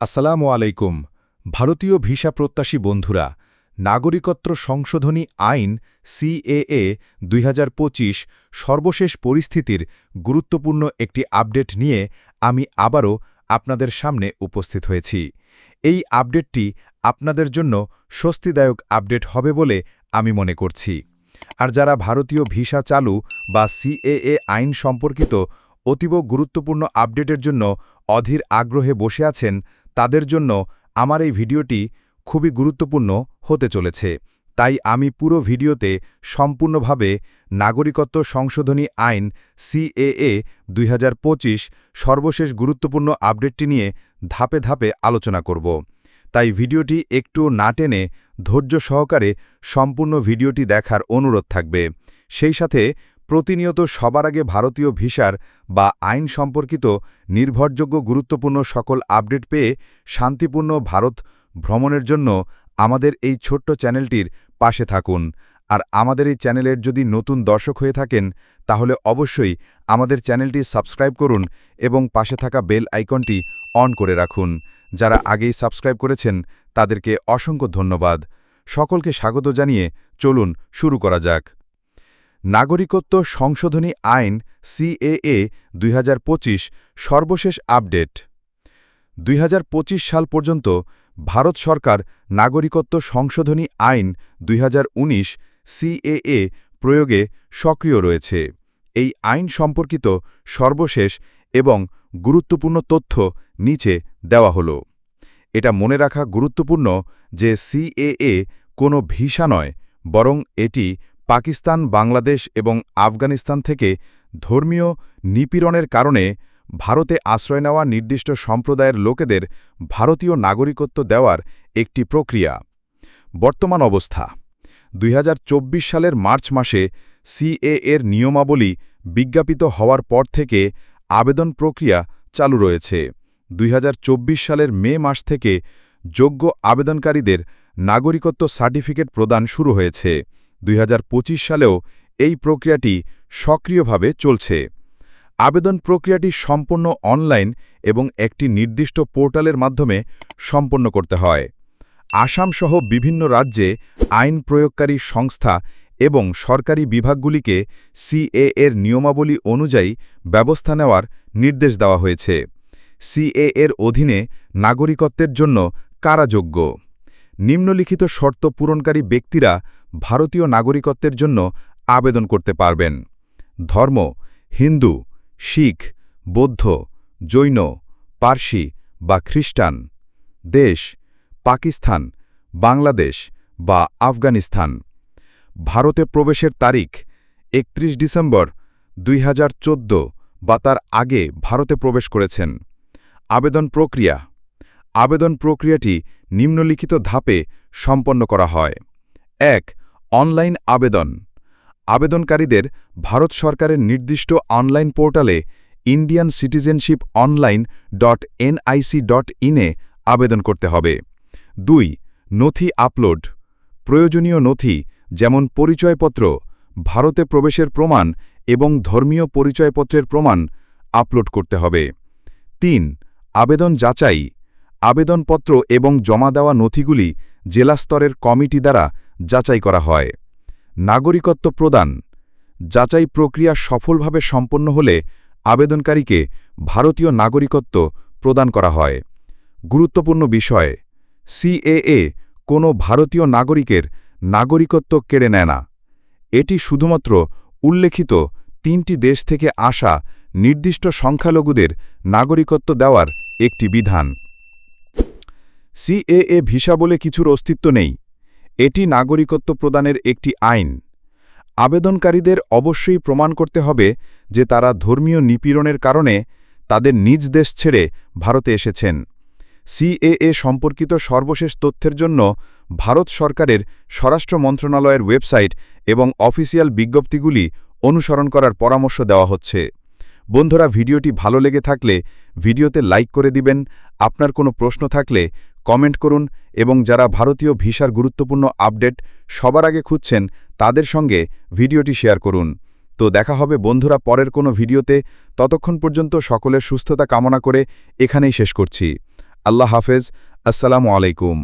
আসসালামু আলাইকুম, ভারতীয় ভিসা প্রত্যাশী বন্ধুরা, নাগরিকত্ব সংশোধনী আইন সিএএ দুই হাজার পঁচিশ সর্বশেষ পরিস্থিতির গুরুত্বপূর্ণ একটি আপডেট নিয়ে আমি আবারও আপনাদের সামনে উপস্থিত হয়েছি। এই আপডেটটি আপনাদের জন্য স্বস্তিদায়ক আপডেট হবে বলে আমি মনে করছি। আর যারা ভারতীয় ভিসা চালু বা সিএএ আইন সম্পর্কিত অতীব গুরুত্বপূর্ণ আপডেটের জন্য অধীর আগ্রহে বসে আছেন তাদের জন্য আমার এই ভিডিওটি খুবই গুরুত্বপূর্ণ হতে চলেছে। তাই আমি পুরো ভিডিওতে সম্পূর্ণভাবে নাগরিকত্ব সংশোধনী আইন সিএএ দুই হাজার পঁচিশ সর্বশেষ গুরুত্বপূর্ণ আপডেটটি নিয়ে ধাপে ধাপে আলোচনা করব। তাই ভিডিওটি একটু না টেনে ধৈর্য সহকারে সম্পূর্ণ ভিডিওটি দেখার অনুরোধ থাকবে। সেই সাথে প্রতিনিয়ত সবার আগে ভারতীয় ভিসার বা আইন সম্পর্কিত নির্ভরযোগ্য গুরুত্বপূর্ণ সকল আপডেট পেয়ে শান্তিপূর্ণ ভারত ভ্রমণের জন্য আমাদের এই ছোট্ট চ্যানেলটির পাশে থাকুন। আর আমাদের এই চ্যানেলের যদি নতুন দর্শক হয়ে থাকেন, তাহলে অবশ্যই আমাদের চ্যানেলটি সাবস্ক্রাইব করুন এবং পাশে থাকা বেল আইকনটি অন করে রাখুন। যারা আগেই সাবস্ক্রাইব করেছেন, তাদেরকে অসংখ্য ধন্যবাদ। সকলকে স্বাগত জানিয়ে চলুন শুরু করা যাক। নাগরিকত্ব সংশোধনী আইন সিএএ দুই হাজার পঁচিশ সর্বশেষ আপডেট। দুই হাজার পঁচিশ সাল পর্যন্ত ভারত সরকার নাগরিকত্ব সংশোধনী আইন দুই হাজার উনিশ সিএএ প্রয়োগে সক্রিয় রয়েছে। এই আইন সম্পর্কিত সর্বশেষ এবং গুরুত্বপূর্ণ তথ্য নিচে দেওয়া হল। এটা মনে রাখা গুরুত্বপূর্ণ যে সিএএ কোনো ভিসা নয়, বরং এটি পাকিস্তান, বাংলাদেশ এবং আফগানিস্তান থেকে ধর্মীয় নিপীড়নের কারণে ভারতে আশ্রয় নেওয়া নির্দিষ্ট সম্প্রদায়ের লোকেদের ভারতীয় নাগরিকত্ব দেওয়ার একটি প্রক্রিয়া। বর্তমান অবস্থা। দুই হাজার চব্বিশ সালের মার্চ মাসে সিএ এর নিয়মাবলী বিজ্ঞাপিত হওয়ার পর থেকে আবেদন প্রক্রিয়া চালু রয়েছে। দুই হাজার চব্বিশ সালের মে মাস থেকে যোগ্য আবেদনকারীদের নাগরিকত্ব সার্টিফিকেট প্রদান শুরু হয়েছে। দুই হাজার পঁচিশ সালেও এই প্রক্রিয়াটি সক্রিয়ভাবে চলছে। আবেদন প্রক্রিয়াটি সম্পূর্ণ অনলাইন এবং একটি নির্দিষ্ট পোর্টালের মাধ্যমে সম্পন্ন করতে হয়। আসামসহ বিভিন্ন রাজ্যে আইন প্রয়োগকারী সংস্থা এবং সরকারি বিভাগগুলিকে সিএ এর নিয়মাবলী অনুযায়ী ব্যবস্থা নেওয়ার নির্দেশ দেওয়া হয়েছে। সিএ এর অধীনে নাগরিকত্বের জন্য কারাযোগ্য। নিম্নলিখিত শর্ত পূরণকারী ব্যক্তিরা ভারতীয় নাগরিকত্বের জন্য আবেদন করতে পারবেন। ধর্ম, হিন্দু, শিখ, বৌদ্ধ, জৈন, পার্সি বা খ্রিস্টান, দেশ, পাকিস্তান, বাংলাদেশ বা আফগানিস্তান। ভারতে প্রবেশের তারিখ একত্রিশ ডিসেম্বর দুই হাজার চোদ্দ বা তার আগে ভারতে প্রবেশ করেছেন। আবেদন প্রক্রিয়া। আবেদন প্রক্রিয়াটি নিম্নলিখিত ধাপে সম্পন্ন করা হয়। এক, অনলাইন আবেদন। আবেদনকারীদের ভারত সরকারের নির্দিষ্ট অনলাইন পোর্টালে Indian citizenship online dot NIC dot ইনে আবেদন করতে হবে। দুই, নথি আপলোড। প্রয়োজনীয় নথি যেমন পরিচয়পত্র, ভারতে প্রবেশের প্রমাণ এবং ধর্মীয় পরিচয়পত্রের প্রমাণ আপলোড করতে হবে। তিন, আবেদন যাচাই। আবেদনপত্র এবং জমা দেওয়া নথিগুলি জেলা স্তরের কমিটি দ্বারা যাচাই করা হয়। নাগরিকত্ব প্রদান। যাচাই প্রক্রিয়া সফলভাবে সম্পন্ন হলে আবেদনকারীকে ভারতীয় নাগরিকত্ব প্রদান করা হয়। গুরুত্বপূর্ণ বিষয়, সিএএ কোনো ভারতীয় নাগরিকের নাগরিকত্ব কেড়ে নেয় না। এটি শুধুমাত্র উল্লেখিত তিনটি দেশ থেকে আসা নির্দিষ্ট সংখ্যালঘুদের নাগরিকত্ব দেওয়ার একটি বিধান। সিএএ ভিসা বলে কিছুর অস্তিত্ব নেই। এটি নাগরিকত্ব প্রদানের একটি আইন। আবেদনকারীদের অবশ্যই প্রমাণ করতে হবে যে তারা ধর্মীয় নিপীড়নের কারণে তাদের নিজ দেশ ছেড়ে ভারতে এসেছেন। সিএএ সম্পর্কিত সর্বশেষ তথ্যের জন্য ভারত সরকারের স্বরাষ্ট্র মন্ত্রণালয়ের ওয়েবসাইট এবং অফিসিয়াল বিজ্ঞপ্তিগুলি অনুসরণ করার পরামর্শ দেওয়া হচ্ছে। বন্ধুরা, ভিডিওটি ভালো লেগে থাকলে ভিডিওতে লাইক করে দিবেন। আপনার কোনো প্রশ্ন থাকলে কমেন্ট করুন এবং যারা ভারতীয় ভিসার গুরুত্বপূর্ণ আপডেট সবার আগে খুঁজছেন তাদের সঙ্গে ভিডিওটি শেয়ার করুন। তো দেখা হবে বন্ধুরা পরের কোনো ভিডিওতে। ততক্ষণ পর্যন্ত সকলের সুস্থতা কামনা করে এখানেই শেষ করছি। আল্লাহ হাফেজ। আসসালামু আলাইকুম।